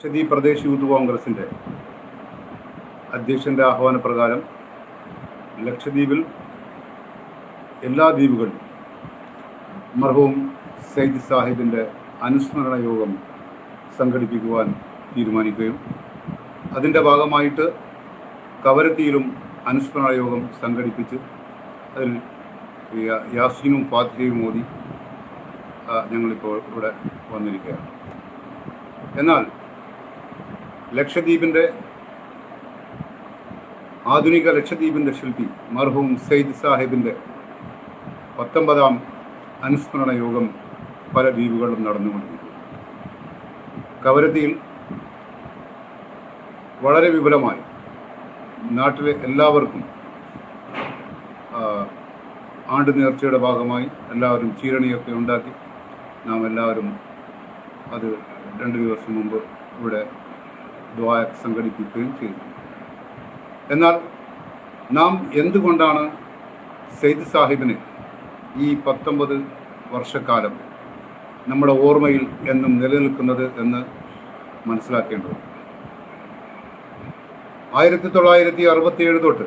Lakshadweep Pradesh youth കോൺഗ്രസിന്റെ അധ്യക്ഷന്റെ ആഹ്വാനപ്രകാരം ലക്ഷദ്വീപിൽ എല്ലാ ദ്വീപുകളും മർഹൂം സയ്യിദ് സാഹിബിന്റെ അനുസ്മരണ യോഗം സംഘടിപ്പിക്കുവാൻ തീരുമാനിക്കുകയും അതിന്റെ ഭാഗമായിട്ട് കവരത്തിയിലും അനുസ്മരണ യോഗം സംഘടിപ്പിച്ച് അതിൽ യാസീനും ഫാത്തിഹയും മോദി ഞങ്ങളിപ്പോൾ ഇവിടെ വന്നിരിക്കുകയാണ്. എന്നാൽ ലക്ഷദ്വീപിന്റെ ആധുനിക ലക്ഷദ്വീപിന്റെ ശില്പി മർഹൂം സെയ്ദ് സാഹിബിന്റെ പത്തൊമ്പതാം അനുസ്മരണ യോഗം പല ദ്വീപുകളിലും നടന്നുകൊണ്ടിരിക്കുന്നു. കവരത്തിയിൽ വളരെ വിപുലമായി നാട്ടിലെ എല്ലാവർക്കും ആണ്ട് നേർച്ചയുടെ ഭാഗമായി എല്ലാവരും ചീരണിയൊക്കെ ഉണ്ടാക്കി. നാം എല്ലാവരും അത് രണ്ട് ദിവസം മുമ്പ് ഇവിടെ ദ്വാ സംഘടിപ്പിക്കുകയും ചെയ്തു. എന്നാൽ നാം എന്തുകൊണ്ടാണ് സെയ്ദ് സാഹിബിന് ഈ പത്തൊമ്പത് വർഷക്കാലം നമ്മുടെ ഓർമ്മയിൽ എന്നും നിലനിൽക്കുന്നത് എന്ന് മനസ്സിലാക്കേണ്ടത് ആയിരത്തി തൊള്ളായിരത്തി അറുപത്തിയേഴ് തൊട്ട്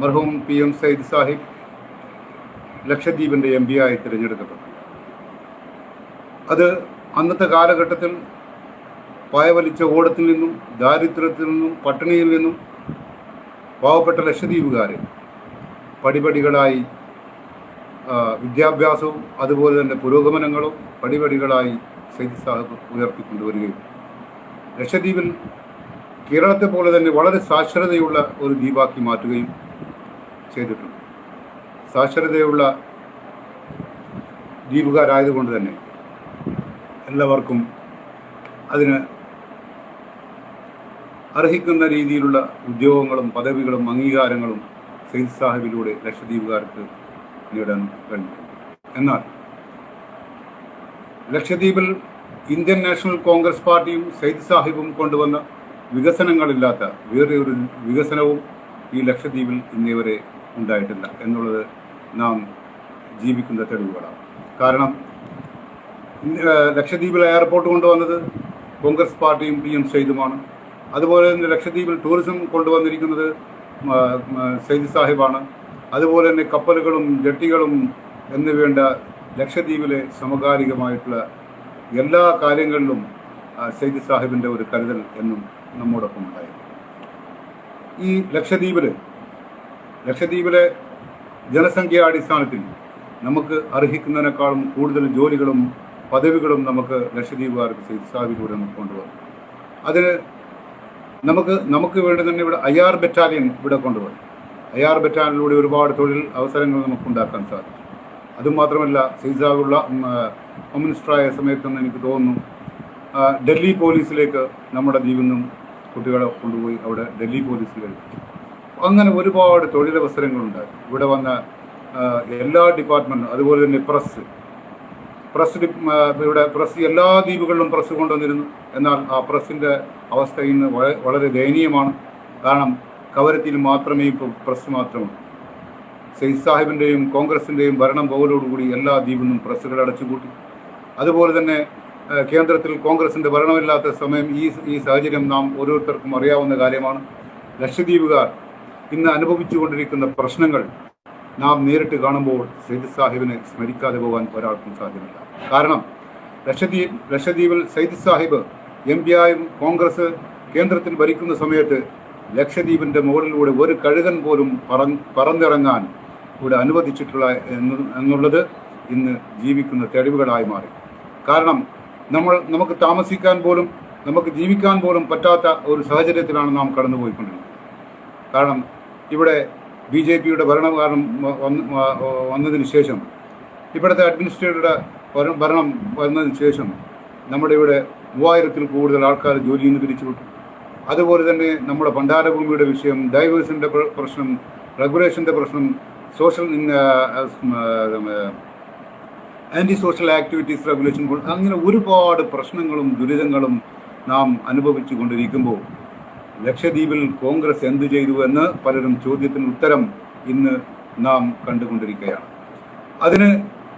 മർഹൂം പി എം സയ്യിദ് സാഹിബ് ലക്ഷദ്വീപിന്റെ എം പി ആയി തിരഞ്ഞെടുക്കപ്പെട്ടു. അത് അന്നത്തെ കാലഘട്ടത്തിൽ പായവലിച്ച ഓടത്തിൽ നിന്നും ദാരിദ്ര്യത്തിൽ നിന്നും പട്ടിണിയിൽ നിന്നും പാവപ്പെട്ട ലക്ഷദ്വീപുകാരെ പടിപടികളായി വിദ്യാഭ്യാസവും അതുപോലെ തന്നെ പുരോഗമനങ്ങളും പടിപടികളായി സൈദ് സാഹിബ് ഉയർത്തിക്കൊണ്ടുവരികയും ലക്ഷദ്വീപിൽ കേരളത്തെ പോലെ തന്നെ വളരെ സാക്ഷരതയുള്ള ഒരു ദ്വീപാക്കി മാറ്റുകയും ചെയ്തിട്ടുണ്ട്. സാക്ഷരതയുള്ള ദ്വീപുകാരായതുകൊണ്ട് തന്നെ എല്ലാവർക്കും അതിന് അർഹിക്കുന്ന രീതിയിലുള്ള ഉദ്യോഗങ്ങളും പദവികളും അംഗീകാരങ്ങളും സെയ്ദ് സാഹിബിലൂടെ ലക്ഷദ്വീപുകാർക്ക് നേടാൻ കഴിഞ്ഞു. എന്നാൽ ലക്ഷദ്വീപിൽ ഇന്ത്യൻ നാഷണൽ കോൺഗ്രസ് പാർട്ടിയും സെയ്ദ് സാഹിബും കൊണ്ടുവന്ന വികസനങ്ങളില്ലാത്ത വേറെ ഒരു വികസനവും ഈ ലക്ഷദ്വീപിൽ ഇന്നേവരെ ഉണ്ടായിട്ടില്ല എന്നുള്ളത് നാം ജീവിക്കുന്ന തെളിവുകളാണ്. കാരണം ലക്ഷദ്വീപിൽ എയർപോർട്ട് കൊണ്ടുവന്നത് കോൺഗ്രസ് പാർട്ടിയും പി എം സെയ്ദുമാണ്. അതുപോലെ തന്നെ ലക്ഷദ്വീപിൽ ടൂറിസം കൊണ്ടുവന്നിരിക്കുന്നത് സെയ്ദ് സാഹിബാണ്. അതുപോലെ തന്നെ കപ്പലുകളും ജട്ടികളും എന്നുവേണ്ട ലക്ഷദ്വീപിലെ സമകാലികമായിട്ടുള്ള എല്ലാ കാര്യങ്ങളിലും സെയ്ദ് സാഹിബിന്റെ ഒരു കരുതൽ എന്നും നമ്മോടൊപ്പം ഉണ്ടായിരുന്നു. ഈ ലക്ഷദ്വീപിൽ ലക്ഷദ്വീപിലെ ജനസംഖ്യാ അടിസ്ഥാനത്തിൽ നമുക്ക് അർഹിക്കുന്നതിനേക്കാളും കൂടുതൽ ജോലികളും പദവികളും നമുക്ക് ലക്ഷദ്വീപുകാർക്ക് സെയ്ദ് സാഹിബിലൂടെ നമുക്ക് കൊണ്ടുവന്നു. അതിന് നമുക്ക് നമുക്ക് വേണ്ടി തന്നെ ഇവിടെ ഐ ആർ ബറ്റാലിയൻ ഇവിടെ കൊണ്ടുപോയി. ഐ ആർ ബറ്റാലിയനിലൂടെ ഒരുപാട് തൊഴിൽ അവസരങ്ങൾ നമുക്ക് ഉണ്ടാക്കാൻ സാധിച്ചു അതുമാത്രമല്ല ഹോം മിനിസ്റ്ററായ സമയത്തെന്ന് എനിക്ക് തോന്നുന്നു ഡൽഹി പോലീസിലേക്ക് നമ്മുടെ ദ്വീപിൽ നിന്നും കുട്ടികളെ കൊണ്ടുപോയി അവിടെ ഡൽഹി പോലീസിൽ അങ്ങനെ ഒരുപാട് തൊഴിലവസരങ്ങളുണ്ടായി. ഇവിടെ വന്ന എല്ലാ ഡിപ്പാർട്ട്മെന്റും അതുപോലെ തന്നെ പ്രസ് പ്രസ് ഇവിടെ പ്രസ് എല്ലാ ദ്വീപുകളിലും പ്രസ് കൊണ്ടുവന്നിരുന്നു. എന്നാൽ ആ പ്രസിന്റെ അവസ്ഥ ഇന്ന് വളരെ ദയനീയമാണ്. കാരണം കവരത്തിൽ മാത്രമേ ഇപ്പോൾ പ്രസ് മാത്രമാണ് സെയ്ദ് സാഹിബിന്റെയും കോൺഗ്രസിന്റെയും ഭരണം പോകലോടുകൂടി എല്ലാ ദ്വീപിലും പ്രസ്സുകൾ അടച്ചുപൂട്ടി. അതുപോലെ തന്നെ കേന്ദ്രത്തിൽ കോൺഗ്രസിന്റെ ഭരണമില്ലാത്ത സമയം ഈ ഈ സാഹചര്യം നാം ഓരോരുത്തർക്കും അറിയാവുന്ന കാര്യമാണ്. ലക്ഷദ്വീപുകാർ ഇന്ന് അനുഭവിച്ചുകൊണ്ടിരിക്കുന്ന പ്രശ്നങ്ങൾ നാം നേരിട്ട് കാണുമ്പോൾ സെയ്ദ് സാഹിബിനെ സ്മരിക്കാതെ പോകാൻ ഒരാൾക്കും സാധ്യമല്ല. കാരണം ലക്ഷദ്വീപ് ലക്ഷദ്വീപിൽ സെയ്ദ് സാഹിബ് എം പി ആയും കോൺഗ്രസ് കേന്ദ്രത്തിൽ ഭരിക്കുന്ന സമയത്ത് ലക്ഷദ്വീപിന്റെ മുകളിലൂടെ ഒരു കഴുകൻ പോലും പറ- പറന്നിറങ്ങാൻ ഇവിടെ അനുവദിച്ചിട്ടുള്ള എന്നുള്ളത് ഇന്ന് ജീവിക്കുന്ന തെളിവുകളായി മാറി. കാരണം നമ്മൾ നമുക്ക് താമസിക്കാൻ പോലും നമുക്ക് ജീവിക്കാൻ പോലും പറ്റാത്ത ഒരു സാഹചര്യത്തിലാണ് നാം കടന്നുപോയിക്കൊണ്ടിരിക്കുന്നത്. കാരണം ഇവിടെ ബി ജെ പിയുടെ ഭരണകാലം വന്ന് വന്നതിന് ശേഷം ഇവിടുത്തെ അഡ്മിനിസ്ട്രേറ്ററുടെ ഭര- ഭരണം വന്നതിന് ശേഷം നമ്മുടെ ഇവിടെ മൂവായിരത്തിൽ കൂടുതൽ ആൾക്കാർ ജോലിയിൽ നിന്ന് പിരിച്ചുവിട്ടു അതുപോലെ തന്നെ നമ്മുടെ ഭണ്ഡാരഭൂമിയുടെ വിഷയം ഡൈവേഴ്സിന്റെ പ്രശ്നം റെഗുലേഷന്റെ പ്രശ്നം social anti social activities regulation അങ്ങനെ ഒരുപാട് പ്രശ്നങ്ങളും ദുരിതങ്ങളും നാം അനുഭവിച്ചു കൊണ്ടിരിക്കുമ്പോൾ ലക്ഷദ്വീപിൽ കോൺഗ്രസ് എന്തു ചെയ്തു എന്ന് പലരും ചോദ്യത്തിന് ഉത്തരം ഇന്ന് നാം കണ്ടുകൊണ്ടിരിക്കുകയാണ്. അതിന്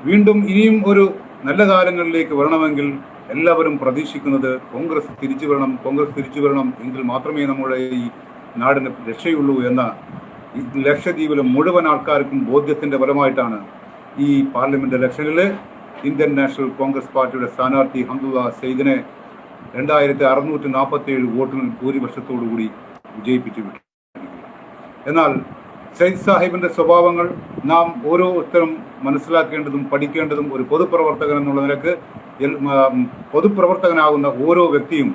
വീണ്ടും ഇനിയും ഒരു നല്ല കാലങ്ങളിലേക്ക് വരണമെങ്കിൽ എല്ലാവരും പ്രതീക്ഷിക്കുന്നത് കോൺഗ്രസ് തിരിച്ചു വരണം കോൺഗ്രസ് തിരിച്ചു വരണം എങ്കിൽ മാത്രമേ നമ്മുടെ ഈ നാടിന് രക്ഷയുള്ളൂ എന്ന ലക്ഷദ്വീപിലെ മുഴുവൻ ആൾക്കാർക്കും ബോധ്യത്തിന്റെ ഫലമായിട്ടാണ് ഈ പാർലമെന്റ് ഇലക്ഷനിൽ ഇന്ത്യൻ നാഷണൽ കോൺഗ്രസ് പാർട്ടിയുടെ സ്ഥാനാർത്ഥി ഹംദുല്ല സെയ്ദിനെ രണ്ടായിരത്തി അറുന്നൂറ്റി നാൽപ്പത്തി ഏഴ് വോട്ടുകൾ ഭൂരിപക്ഷത്തോടുകൂടി വിജയിപ്പിച്ചു എന്നാൽ സയ്യിദ് സാഹിബിന്റെ സ്വഭാവങ്ങൾ നാം ഓരോരുത്തരും മനസ്സിലാക്കേണ്ടതും പഠിക്കേണ്ടതും ഒരു പൊതുപ്രവർത്തകൻ എന്നുള്ള നിലയ്ക്ക് പൊതുപ്രവർത്തകനാകുന്ന ഓരോ വ്യക്തിയും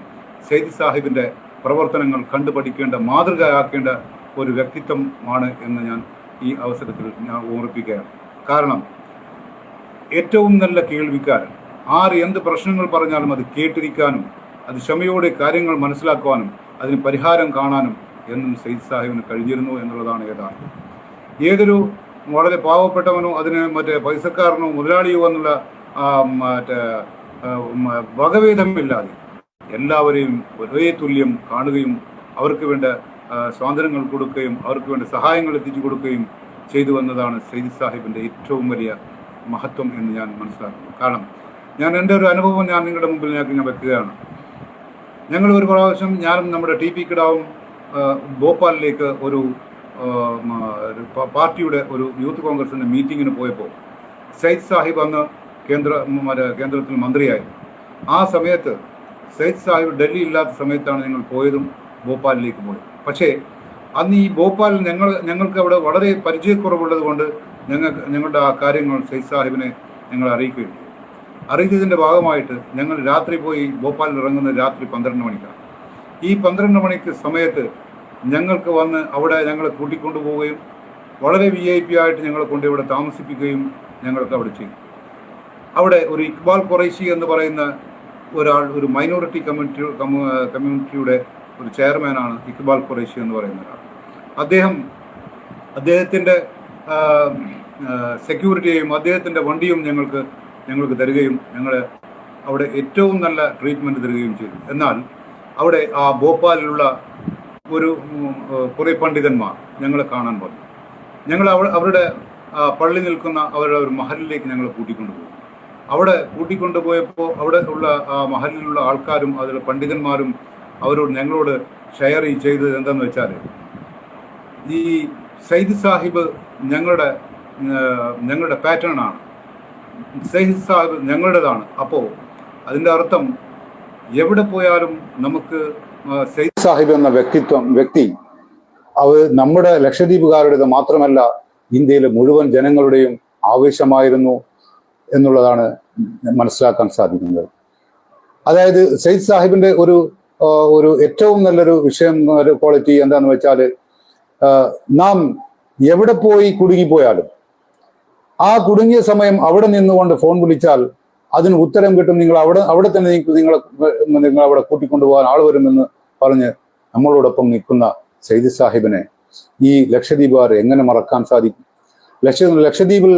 സയ്യിദ് സാഹിബിന്റെ പ്രവർത്തനങ്ങൾ കണ്ടുപഠിക്കേണ്ട മാതൃകയാക്കേണ്ട ഒരു വ്യക്തിത്വമാണ് എന്ന് ഞാൻ ഈ അവസരത്തിൽ ഞാൻ ഓർമ്മിപ്പിക്കുകയാണ് കാരണം ഏറ്റവും നല്ല കേൾവിക്കാരൻ ആര് എന്ത് പ്രശ്നങ്ങൾ പറഞ്ഞാലും അത് കേട്ടിരിക്കാനും അത് ക്ഷമയോടെ കാര്യങ്ങൾ മനസ്സിലാക്കുവാനും അതിന് പരിഹാരം കാണാനും എന്നും സയ്യിദ് സാഹിബിന് കഴിഞ്ഞിരുന്നു എന്നുള്ളതാണ് യഥാർത്ഥം. ഏതൊരു വളരെ പാവപ്പെട്ടവനോ അതിന് മറ്റേ പൈസക്കാരനോ മുതലാളിയോ എന്നുള്ള മറ്റേ വകഭേദമില്ലാതെ എല്ലാവരെയും ഒരേ തുല്യം കാണുകയും അവർക്ക് വേണ്ട സ്വാതന്ത്ര്യങ്ങൾ കൊടുക്കുകയും അവർക്ക് വേണ്ട സഹായങ്ങൾ എത്തിച്ചു കൊടുക്കുകയും ചെയ്തു വന്നതാണ് സയ്യിദ് സാഹിബിന്റെ ഏറ്റവും വലിയ മഹത്വം എന്ന് ഞാൻ മനസ്സിലാക്കുന്നു. കാരണം ഞാൻ എന്റെ ഒരു അനുഭവം ഞാൻ നിങ്ങളുടെ മുമ്പിൽ ഞാൻ വെക്കുകയാണ്. ഞങ്ങൾ ഒരു പ്രാവശ്യം ഞാനും നമ്മുടെ ടി പി കിടാവും ഭോപ്പാലിലേക്ക് ഒരു പാർട്ടിയുടെ ഒരു യൂത്ത് കോൺഗ്രസിന്റെ മീറ്റിങ്ങിന് പോയപ്പോൾ സയ്യിദ് സാഹിബ് അന്ന് കേന്ദ്ര കേന്ദ്രത്തിൽ മന്ത്രിയായിരുന്നു ആ സമയത്ത് സയ്യിദ് സാഹിബ് ഡൽഹി ഇല്ലാത്ത സമയത്താണ് ഞങ്ങൾ പോയതും ഭോപ്പാലിലേക്ക് പോയത് പക്ഷേ അന്ന് ഈ ഭോപ്പാലിൽ ഞങ്ങൾ ഞങ്ങൾക്ക് അവിടെ വളരെ പരിചയക്കുറവുള്ളത് കൊണ്ട് ഞങ്ങൾ ഞങ്ങളുടെ ആ കാര്യങ്ങൾ സയ്യിദ് സാഹിബിനെ ഞങ്ങൾ അറിയിക്കുകയും ചെയ്തു. അറിയിച്ചതിന്റെ ഭാഗമായിട്ട് ഞങ്ങൾ രാത്രി പോയി ഭോപ്പാലിൽ ഇറങ്ങുന്ന രാത്രി പന്ത്രണ്ട് മണിക്കാണ്. ഈ പന്ത്രണ്ട് മണിക്ക് സമയത്ത് ഞങ്ങൾക്ക് വന്ന് അവിടെ ഞങ്ങളെ കൂട്ടിക്കൊണ്ടുപോവുകയും വളരെ വി ഐ പി ആയിട്ട് ഞങ്ങളെ കൊണ്ട് ഇവിടെ താമസിപ്പിക്കുകയും ഞങ്ങൾക്ക് അവിടെ ചെയ്തു. അവിടെ ഒരു ഇക്ബാൽ ഖുറൈശി എന്ന് പറയുന്ന ഒരാൾ ഒരു മൈനോറിറ്റി കമ്മ്യൂണിറ്റി കമ്മ്യൂ- കമ്മ്യൂണിറ്റിയുടെ ഒരു ചെയർമാനാണ് ഇക്ബാൽ ഖുറൈശി എന്ന് പറയുന്ന ഒരാൾ. അദ്ദേഹം അദ്ദേഹത്തിന്റെ സെക്യൂരിറ്റിയെയും അദ്ദേഹത്തിന്റെ വണ്ടിയും ഞങ്ങൾക്ക് ഞങ്ങൾക്ക് തരികയും ഞങ്ങൾ അവിടെ ഏറ്റവും നല്ല ട്രീറ്റ്മെന്റ് തരികയും ചെയ്തു. എന്നാൽ അവിടെ ആ ഭോപ്പാലിലുള്ള ഒരു കുറേ പണ്ഡിതന്മാർ ഞങ്ങളെ കാണാൻ വന്നു. ഞങ്ങൾ അവ അവരുടെ പള്ളി നിൽക്കുന്ന അവരുടെ ഒരു മഹലിലേക്ക് ഞങ്ങൾ കൂട്ടിക്കൊണ്ടുപോയി അവിടെ കൂട്ടിക്കൊണ്ടുപോയപ്പോൾ അവിടെ ഉള്ള ആ മഹലിലുള്ള ആൾക്കാരും അതിലെ പണ്ഡിതന്മാരും അവരോട് ഞങ്ങളോട് ഷെയർ ചെയ്തത് എന്താണെന്ന് വെച്ചാൽ ഈ സയ്യിദ് സാഹിബ് ഞങ്ങളുടെ ഞങ്ങളുടെ പാറ്റേൺ ആണ്. സാഹിബ് ഞങ്ങളുടേതാണ്. അപ്പോൾ അതിന്റെ അർത്ഥം എവിടെ പോയാലും നമുക്ക് സെയ്ദ് സാഹിബ് എന്ന വ്യക്തിത്വം വ്യക്തി അത് നമ്മുടെ ലക്ഷദ്വീപുകാരുടേത് മാത്രമല്ല ഇന്ത്യയിലെ മുഴുവൻ ജനങ്ങളുടെയും ആവേശമായിരുന്നു എന്നുള്ളതാണ് മനസ്സിലാക്കാൻ സാധിക്കുന്നത്. അതായത് സയ്യിദ് സാഹിബിന്റെ ഒരു ഒരു ഏറ്റവും നല്ലൊരു വിഷയം ഒരു ക്വാളിറ്റി എന്താണെന്ന് വെച്ചാൽ നാം എവിടെ പോയി കുടുങ്ങിപ്പോയാലും ആ കുടുങ്ങിയ സമയം അവിടെ നിന്നുകൊണ്ട് ഫോൺ വിളിച്ചാൽ അതിന് ഉത്തരം കിട്ടും. നിങ്ങൾ അവിടെ അവിടെ തന്നെ നിങ്ങൾക്ക് നിങ്ങളെ നിങ്ങൾ അവിടെ കൂട്ടിക്കൊണ്ടുപോകാൻ ആൾ വരുമെന്ന് പറഞ്ഞ് നമ്മളോടൊപ്പം നിൽക്കുന്ന സെയ്ദ് സാഹിബിനെ ഈ ലക്ഷദ്വീപുകാർ എങ്ങനെ മറക്കാൻ സാധിക്കും? ലക്ഷ ലക്ഷദ്വീപിൽ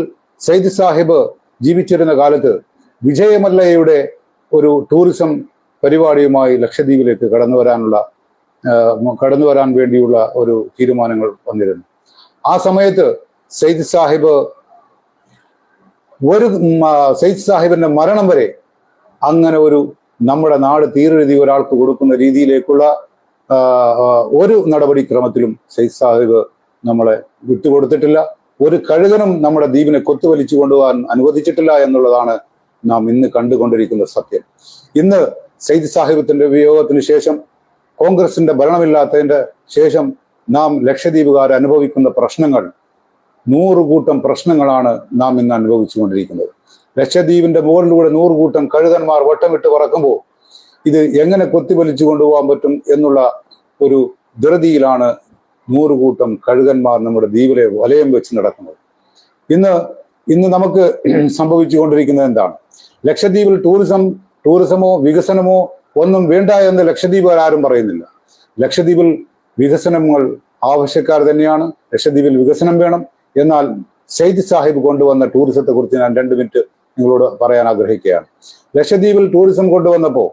സൈദ് സാഹിബ് ജീവിച്ചിരുന്ന കാലത്ത് വിജയമല്ലയുടെ ഒരു ടൂറിസം പരിപാടിയുമായി ലക്ഷദ്വീപിലേക്ക് കടന്നു വരാനുള്ള കടന്നു വരാൻ വേണ്ടിയുള്ള ഒരു തീരുമാനങ്ങൾ വന്നിരുന്നു. ആ സമയത്ത് സെയ്ദ് സാഹിബ് ഒരു സെയ്ദ് സാഹിബിന്റെ മരണം വരെ അങ്ങനെ ഒരു നമ്മുടെ നാട് തീരെഴുതി ഒരാൾക്ക് കൊടുക്കുന്ന രീതിയിലേക്കുള്ള ഒരു നടപടിക്രമത്തിലും സെയ്ദ് സാഹിബ് നമ്മളെ വിട്ടുകൊടുത്തിട്ടില്ല. ഒരു കഴുകനും നമ്മുടെ ദ്വീപിനെ കൊത്തുവലിച്ചു കൊണ്ടുപോകാൻ അനുവദിച്ചിട്ടില്ല എന്നുള്ളതാണ് നാം ഇന്ന് കണ്ടുകൊണ്ടിരിക്കുന്ന സത്യം. ഇന്ന് സെയ്ദ് സാഹിബത്തിന്റെ വിയോഗത്തിന് ശേഷം കോൺഗ്രസിന്റെ ഭരണമില്ലാത്തതിന്റെ ശേഷം നാം ലക്ഷദ്വീപുകാർ അനുഭവിക്കുന്ന പ്രശ്നങ്ങൾ നൂറുകൂട്ടം പ്രശ്നങ്ങളാണ് നാം ഇന്ന് അനുഭവിച്ചുകൊണ്ടിരിക്കുന്നത്. ലക്ഷദ്വീപിന്റെ മുകളിലൂടെ നൂറുകൂട്ടം കഴുകന്മാർ വട്ടമിട്ട് പറക്കുമ്പോൾ ഇത് എങ്ങനെ കൊത്തിവലിച്ചു കൊണ്ടുപോകാൻ പറ്റും എന്നുള്ള ഒരു ധൃതിയിലാണ് നൂറുകൂട്ടം കഴുകന്മാർ നമ്മുടെ ദ്വീപിലെ വലയം വെച്ച് നടക്കുന്നത്. ഇന്ന് ഇന്ന് നമുക്ക് സംഭവിച്ചുകൊണ്ടിരിക്കുന്നത് എന്താണ്? ലക്ഷദ്വീപിൽ ടൂറിസം ടൂറിസമോ വികസനമോ ഒന്നും വേണ്ട എന്ന് ലക്ഷദ്വീപുകാർ ആരും പറയുന്നില്ല. ലക്ഷദ്വീപിൽ വികസനങ്ങൾ ആവശ്യക്കാർ തന്നെയാണ്. ലക്ഷദ്വീപിൽ വികസനം വേണം. എന്നാൽ സെയ്ദ് സാഹിബ് കൊണ്ടുവന്ന ടൂറിസത്തെ കുറിച്ച് ഞാൻ രണ്ട് മിനിറ്റ് നിങ്ങളോട് പറയാൻ ആഗ്രഹിക്കുകയാണ്. ലക്ഷദ്വീപിൽ ടൂറിസം കൊണ്ടുവന്നപ്പോൾ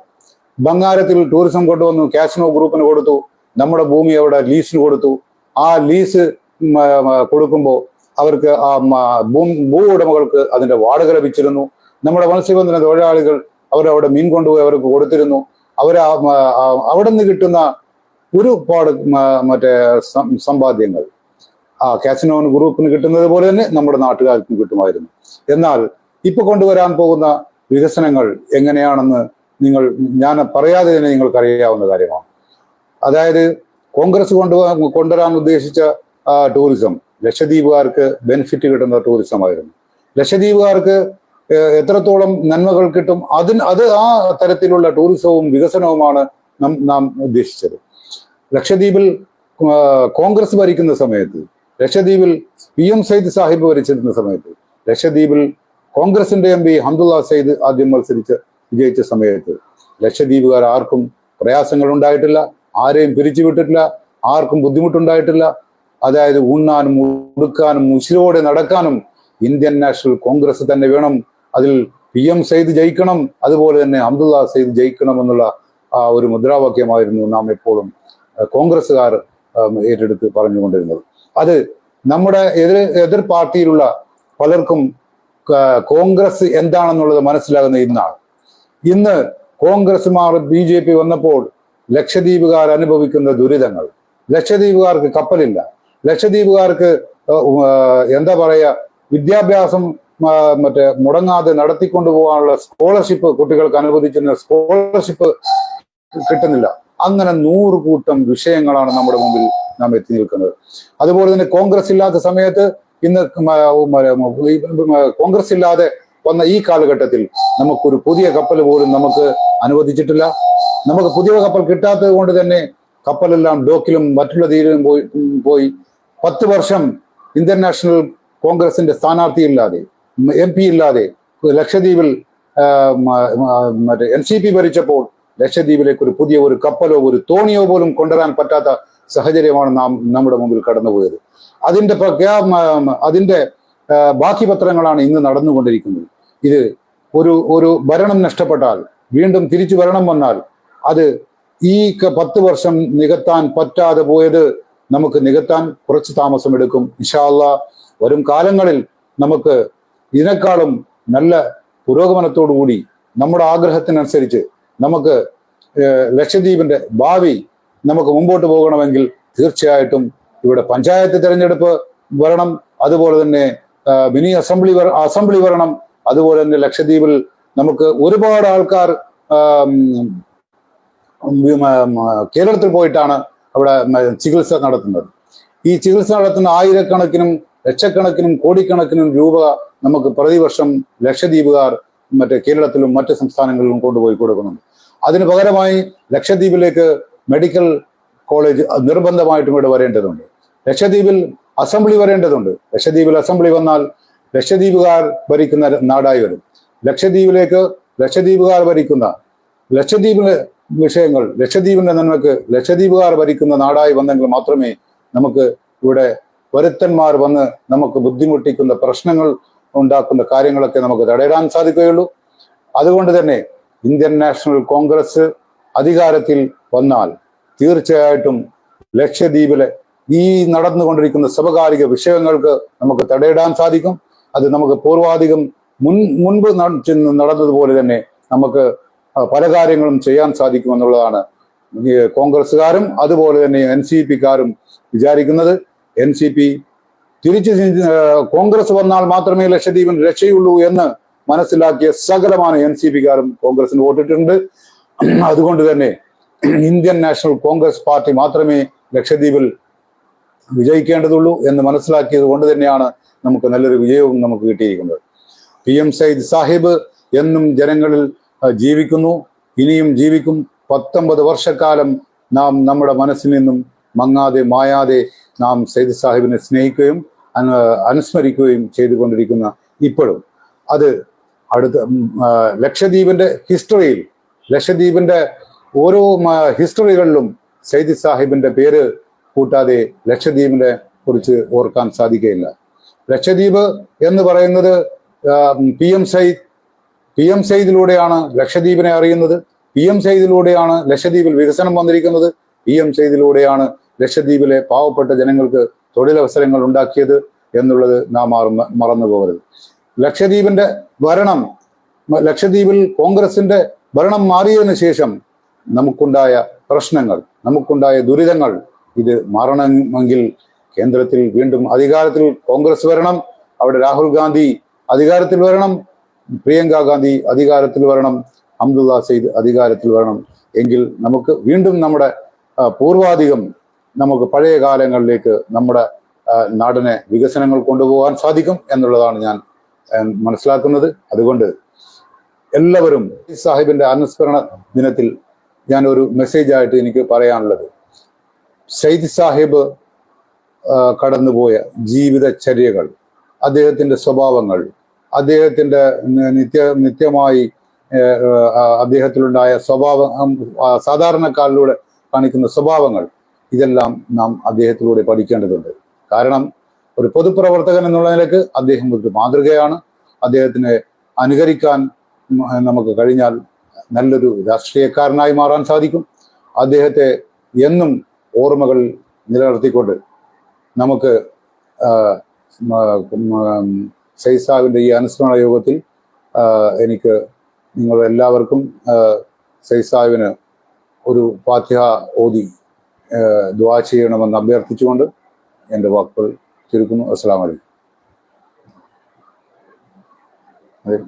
ബംഗാരത്തിൽ ടൂറിസം കൊണ്ടുവന്നു കാസിനോ ഗ്രൂപ്പിന് കൊടുത്തു നമ്മുടെ ഭൂമി അവിടെ ലീസിന് കൊടുത്തു. ആ ലീസ് കൊടുക്കുമ്പോൾ അവർക്ക് ആ ഭൂ ഭൂ ഉടമകൾക്ക് അതിന്റെ വാടക ലഭിച്ചിരുന്നു. നമ്മുടെ മത്സ്യബന്ധന തൊഴിലാളികൾ അവരവിടെ മീൻ കൊണ്ടുപോയി അവർക്ക് കൊടുത്തിരുന്നു. അവർ അവിടെ നിന്ന് കിട്ടുന്ന ഒരുപാട് മറ്റേ സമ്പാദ്യങ്ങൾ. ആ കാസിനോന് ഗ്രൂപ്പിന് കിട്ടുന്നത് പോലെ തന്നെ നമ്മുടെ നാട്ടുകാർക്കും കിട്ടുമായിരുന്നു. എന്നാൽ ഇപ്പൊ കൊണ്ടുവരാൻ പോകുന്ന വികസനങ്ങൾ എങ്ങനെയാണെന്ന് നിങ്ങൾ ഞാൻ പറയാതെ തന്നെ നിങ്ങൾക്ക് അറിയാവുന്ന കാര്യമാണ്. അതായത് കോൺഗ്രസ് കൊണ്ടു കൊണ്ടുവരാൻ ഉദ്ദേശിച്ച ടൂറിസം ലക്ഷദ്വീപുകാർക്ക് ബെനിഫിറ്റ് കിട്ടുന്ന ടൂറിസം ആയിരുന്നു. ലക്ഷദ്വീപുകാർക്ക് എത്രത്തോളം നന്മകൾ കിട്ടും അതിന് അത് ആ തരത്തിലുള്ള ടൂറിസവും വികസനവുമാണ് നാം ഉദ്ദേശിച്ചത്. ലക്ഷദ്വീപിൽ കോൺഗ്രസ് ഭരിക്കുന്ന സമയത്ത് ലക്ഷദ്വീപിൽ പി എം സയ്യിദ് സാഹിബ് ഭരിച്ചിരുന്ന സമയത്ത് ലക്ഷദ്വീപിൽ കോൺഗ്രസിന്റെ എം പി ഹംദുള്ള സയ്യിദ് ആദ്യം മത്സരിച്ച് വിജയിച്ച സമയത്ത് ലക്ഷദ്വീപുകാർ ആർക്കും പ്രയാസങ്ങൾ ഉണ്ടായിട്ടില്ല ആരെയും പിരിച്ചുവിട്ടിട്ടില്ല ആർക്കും ബുദ്ധിമുട്ടുണ്ടായിട്ടില്ല. അതായത് ഉണ്ണാനും ഉടുക്കാനും ഉശിരോടെ നടക്കാനും ഇന്ത്യൻ നാഷണൽ കോൺഗ്രസ് തന്നെ വേണം. അതിൽ പി എം സയ്യിദ് ജയിക്കണം അതുപോലെ തന്നെ അബ്ദുള്ള സയ്യിദ് ജയിക്കണം എന്നുള്ള ആ ഒരു മുദ്രാവാക്യമായിരുന്നു നാം എപ്പോഴും കോൺഗ്രസ്സുകാർ ഏറ്റെടുത്ത് പറഞ്ഞുകൊണ്ടിരുന്നത്. അത് നമ്മുടെ എതിർ എതിർ പാർട്ടിയിലുള്ള പലർക്കും കോൺഗ്രസ് എന്താണെന്നുള്ളത് മനസ്സിലാകുന്ന ഇന്നാണ് ഇന്ന് കോൺഗ്രസുമാർ ബി ജെ പി വന്നപ്പോൾ ലക്ഷദ്വീപുകാർ അനുഭവിക്കുന്ന ദുരിതങ്ങൾ. ലക്ഷദ്വീപുകാർക്ക് കപ്പലില്ല. ലക്ഷദ്വീപുകാർക്ക് എന്താ പറയാ വിദ്യാഭ്യാസം മറ്റേ മുടങ്ങാതെ നടത്തിക്കൊണ്ടു പോകാനുള്ള സ്കോളർഷിപ്പ് കുട്ടികൾക്ക് അനുവദിച്ചിരുന്ന സ്കോളർഷിപ്പ് കിട്ടുന്നില്ല. അങ്ങനെ നൂറ് കൂട്ടം വിഷയങ്ങളാണ് നമ്മുടെ മുമ്പിൽ നാം എത്തി നിൽക്കുന്നത്. അതുപോലെ തന്നെ കോൺഗ്രസ് ഇല്ലാത്ത സമയത്ത് ഇന്ന് കോൺഗ്രസ് ഇല്ലാതെ വന്ന ഈ കാലഘട്ടത്തിൽ നമുക്കൊരു പുതിയ കപ്പൽ പോലും നമുക്ക് അനുവദിച്ചിട്ടില്ല. നമുക്ക് പുതിയ കപ്പൽ കിട്ടാത്തത് കൊണ്ട് തന്നെ കപ്പലെല്ലാം ഡോക്കിലും മറ്റുള്ള തീരിലും പോയി പോയി. പത്ത് വർഷം ഇന്ത്യൻ നാഷണൽ കോൺഗ്രസിന്റെ സ്ഥാനാർത്ഥി ഇല്ലാതെ എം പി ഇല്ലാതെ ലക്ഷദ്വീപിൽ മറ്റേ എൻ സി പി ഭരിച്ചപ്പോൾ ലക്ഷദ്വീപിലേക്ക് ഒരു പുതിയ ഒരു കപ്പലോ ഒരു തോണിയോ പോലും കൊണ്ടുവരാൻ പറ്റാത്ത സാഹചര്യമാണ് നാം നമ്മുടെ മുമ്പിൽ കടന്നുപോയത്. അതിന്റെ പ്രഖ്യാ അതിന്റെ ബാക്കി പത്രങ്ങളാണ് ഇന്ന് നടന്നുകൊണ്ടിരിക്കുന്നത്. ഇത് ഒരു ഒരു ഭരണം നഷ്ടപ്പെട്ടാൽ വീണ്ടും തിരിച്ചു ഭരണം വന്നാൽ അത് ഈ പത്ത് വർഷം നികത്താൻ പറ്റാതെ പോയത് നമുക്ക് നികത്താൻ കുറച്ച് താമസമെടുക്കും ഇൻഷാല്ല വരും കാലങ്ങളിൽ നമുക്ക് ഇതിനേക്കാളും നല്ല പുരോഗമനത്തോടു കൂടി നമ്മുടെ ആഗ്രഹത്തിനനുസരിച്ച് നമുക്ക് ലക്ഷദ്വീപിന്റെ ഭാവി നമുക്ക് മുമ്പോട്ട് പോകണമെങ്കിൽ തീർച്ചയായിട്ടും ഇവിടെ പഞ്ചായത്ത് തെരഞ്ഞെടുപ്പ് വരണം അതുപോലെ തന്നെ മിനി അസംബ്ലി അസംബ്ലി വരണം അതുപോലെ തന്നെ ലക്ഷദ്വീപിൽ നമുക്ക് ഒരുപാട് ആൾക്കാർ കേരളത്തിൽ പോയിട്ടാണ് അവിടെ ചികിത്സ നടത്തുന്നത്. ഈ ചികിത്സ നടത്തുന്ന ആയിരക്കണക്കിനും ലക്ഷക്കണക്കിനും കോടിക്കണക്കിനും രൂപ നമുക്ക് പ്രതിവർഷം ലക്ഷദ്വീപുകാർ മറ്റേ കേരളത്തിലും മറ്റ് സംസ്ഥാനങ്ങളിലും കൊണ്ടുപോയി കൊടുക്കുന്നുണ്ട്. അതിന് പകരമായി ലക്ഷദ്വീപിലേക്ക് മെഡിക്കൽ കോളേജ് നിർബന്ധമായിട്ടും ഇവിടെ വരേണ്ടതുണ്ട്. ലക്ഷദ്വീപിൽ അസംബ്ലി വരേണ്ടതുണ്ട്. ലക്ഷദ്വീപിൽ അസംബ്ലി വന്നാൽ ലക്ഷദ്വീപുകാർ ഭരിക്കുന്ന നാടായി വരും. ലക്ഷദ്വീപിലേക്ക് ലക്ഷദ്വീപുകാർ ഭരിക്കുന്ന ലക്ഷദ്വീപിലെ വിഷയങ്ങൾ ലക്ഷദ്വീപിന്റെ നന്മക്ക് ലക്ഷദ്വീപുകാർ ഭരിക്കുന്ന നാടായി വന്നെങ്കിൽ മാത്രമേ നമുക്ക് ഇവിടെ വരുത്തന്മാർ വന്ന് നമുക്ക് ബുദ്ധിമുട്ടിക്കുന്ന പ്രശ്നങ്ങൾ ഉണ്ടാക്കുന്ന കാര്യങ്ങളൊക്കെ നമുക്ക് തടയിടാൻ സാധിക്കുകയുള്ളൂ. അതുകൊണ്ട് തന്നെ ഇന്ത്യൻ നാഷണൽ കോൺഗ്രസ് അധികാരത്തിൽ വന്നാൽ തീർച്ചയായിട്ടും ലക്ഷദ്വീപിലെ ഈ നടന്നുകൊണ്ടിരിക്കുന്ന സമകാലിക വിഷയങ്ങൾക്ക് നമുക്ക് തടയിടാൻ സാധിക്കും. അത് നമുക്ക് പൂർവാധികം മുൻ മുൻപ് നടന്നതുപോലെ തന്നെ നമുക്ക് പല കാര്യങ്ങളും ചെയ്യാൻ സാധിക്കും എന്നുള്ളതാണ് കോൺഗ്രസ്സുകാരും അതുപോലെ തന്നെ എൻ സി പിക്കാരും വിചാരിക്കുന്നത്. എൻ സി പി തിരിച്ച് കോൺഗ്രസ് വന്നാൽ മാത്രമേ ലക്ഷദ്വീപിന് രക്ഷയുള്ളൂ എന്ന് മനസ്സിലാക്കിയ സകലമാണ് എൻ സി പിക്കാരും കോൺഗ്രസിന് വോട്ടിട്ടുണ്ട്. അതുകൊണ്ട് തന്നെ ഇന്ത്യൻ നാഷണൽ കോൺഗ്രസ് പാർട്ടി മാത്രമേ ലക്ഷദ്വീപിൽ വിജയിക്കേണ്ടതുള്ളൂ എന്ന് മനസ്സിലാക്കിയത് കൊണ്ട് തന്നെയാണ് നമുക്ക് നല്ലൊരു വിജയവും നമുക്ക് കിട്ടിയിരിക്കുന്നത്. പി എം സയ്യിദ് സാഹിബ് എന്നും ജനങ്ങളിൽ ജീവിക്കുന്നു. ഇനിയും ജീവിക്കും. പത്തൊമ്പത് വർഷക്കാലം നാം നമ്മുടെ മനസ്സിൽ നിന്നും മങ്ങാതെ മായാതെ നാം സയ്യിദ് സാഹിബിനെ സ്നേഹിക്കുകയും അനുസ്മരിക്കുകയും ചെയ്തുകൊണ്ടിരിക്കുന്ന ഇപ്പോഴും. അത് അടുത്ത ലക്ഷദ്വീപിന്റെ ഹിസ്റ്ററിയിൽ ലക്ഷദ്വീപിന്റെ ഓരോ ഹിസ്റ്ററികളിലും സയ്യിദ് സാഹിബിന്റെ പേര് കൂട്ടാതെ ലക്ഷദ്വീപിനെ കുറിച്ച് ഓർക്കാൻ സാധിക്കുകയില്ല. ലക്ഷദ്വീപ് എന്ന് പറയുന്നത് P M Sayeed P M സയ്യിദിലൂടെയാണ് ലക്ഷദ്വീപിനെ അറിയുന്നത്. പി എം സയ്യിദിലൂടെയാണ് ലക്ഷദ്വീപിൽ വികസനം വന്നിരിക്കുന്നത്. പി എം സയ്യിദിലൂടെയാണ് ലക്ഷദ്വീപിലെ പാവപ്പെട്ട ജനങ്ങൾക്ക് തൊഴിലവസരങ്ങൾ ഉണ്ടാക്കിയത് എന്നുള്ളത് നാം മറന്നു പോകരുത്. ലക്ഷദ്വീപിന്റെ ഭരണം ലക്ഷദ്വീപിൽ കോൺഗ്രസിന്റെ ഭരണം മാറിയതിനു ശേഷം നമുക്കുണ്ടായ പ്രശ്നങ്ങൾ നമുക്കുണ്ടായ ദുരിതങ്ങൾ ഇത് മാറണമെങ്കിൽ കേന്ദ്രത്തിൽ വീണ്ടും അധികാരത്തിൽ കോൺഗ്രസ് വരണം അവിടെ രാഹുൽ ഗാന്ധി അധികാരത്തിൽ വരണം പ്രിയങ്ക ഗാന്ധി അധികാരത്തിൽ വരണം അബ്ദുള്ള സെയ്ദ് അധികാരത്തിൽ വരണം. എങ്കിൽ നമുക്ക് വീണ്ടും നമ്മുടെ പൂർവാധികം നമുക്ക് പഴയ കാലങ്ങളിലേക്ക് നമ്മുടെ നാടിനെ വികസനങ്ങൾ കൊണ്ടുപോകാൻ സാധിക്കും എന്നുള്ളതാണ് ഞാൻ മനസ്സിലാക്കുന്നത്. അതുകൊണ്ട് എല്ലാവരും സാഹിബിന്റെ അനുസ്മരണ ദിനത്തിൽ ഞാൻ ഒരു മെസ്സേജ് ആയിട്ട് എനിക്ക് പറയാനുള്ളത്. സയ്യിദ് സാഹിബ് കടന്നുപോയ ജീവിതചര്യകൾ അദ്ദേഹത്തിന്റെ സ്വഭാവങ്ങൾ അദ്ദേഹത്തിന്റെ നിത്യ നിത്യമായി അദ്ദേഹത്തിലുണ്ടായ സ്വഭാവം സാധാരണക്കാരിലൂടെ കാണിക്കുന്ന സ്വഭാവങ്ങൾ ഇതെല്ലാം നാം അദ്ദേഹത്തിലൂടെ പഠിക്കേണ്ടതുണ്ട്. കാരണം ഒരു പൊതുപ്രവർത്തകൻ എന്നുള്ള നിലയ്ക്ക് അദ്ദേഹം ഒരു മാതൃകയാണ്. അദ്ദേഹത്തിനെ അനുകരിക്കാൻ നമുക്ക് കഴിഞ്ഞാൽ നല്ലൊരു രാഷ്ട്രീയക്കാരനായി മാറാൻ സാധിക്കും. അദ്ദേഹത്തെ എന്നും ഓർമ്മകൾ നിലനിർത്തിക്കൊണ്ട് നമുക്ക് സൈസാവിന്റെ ഈ അനുസ്മരണ യോഗത്തിൽ എനിക്ക് നിങ്ങൾ എല്ലാവർക്കും സൈസാവിന് ഒരു ഫാത്തിഹ ഓതി ദ്വാ ചെയ്യണമെന്ന് അഭ്യർത്ഥിച്ചുകൊണ്ട് എന്റെ വാക്കുകൾ ചുരുക്കുന്നു. അസ്സാം അലൈക്കും. അതെ.